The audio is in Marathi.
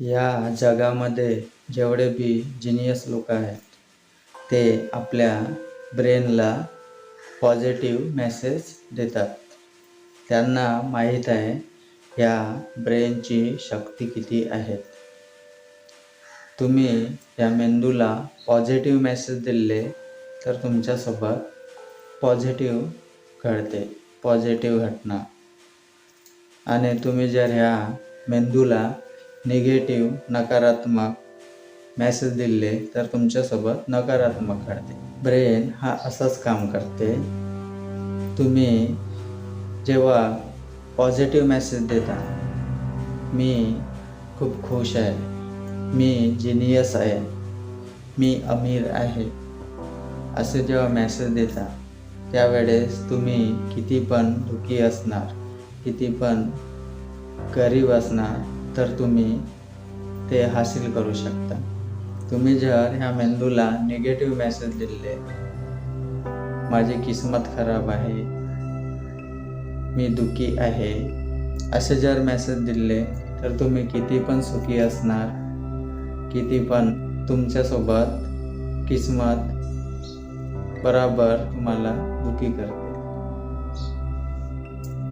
या जगामध्ये जेवढे बी जिनियस लोक आहेत ते आपल्या ब्रेनला पॉझिटिव्ह मेसेज देतात. त्यांना माहीत आहे या ब्रेनची शक्ती किती आहेत. तुम्ही या मेंदूला पॉझिटिव्ह मेसेज दिले तर तुमच्यासोबत पॉझिटिव्ह घडते पॉझिटिव्ह घटना. आणि तुम्ही जर ह्या मेंदूला निगेटिव्ह नकारात्मक मेसेज दिले तर तुमच्यासोबत नकारात्मक घडते. ब्रेन हा असंच काम करते. तुम्ही जेव्हा पॉझिटिव्ह मेसेज देता मी खूप खुश आहे. मी जिनियस आहे. मी अमीर आहे. असे जेव्हा मेसेज देता त्यावेळेस तुम्ही किती पण दुःखी असणार किती पण गरीब असणार तर तुम्ही ते हासिल करू शकता. तुम्ही जर ह्या मेंदूला निगेटिव्ह मेसेज दिले माझी किस्मत खराब आहे. मी दुखी आहे. असे जर मेसेज दिले तर तुम्ही किती पण सुखी असणार किती पण तुमच्यासोबत किस्मत बराबर तुम्हाला दुखी करते.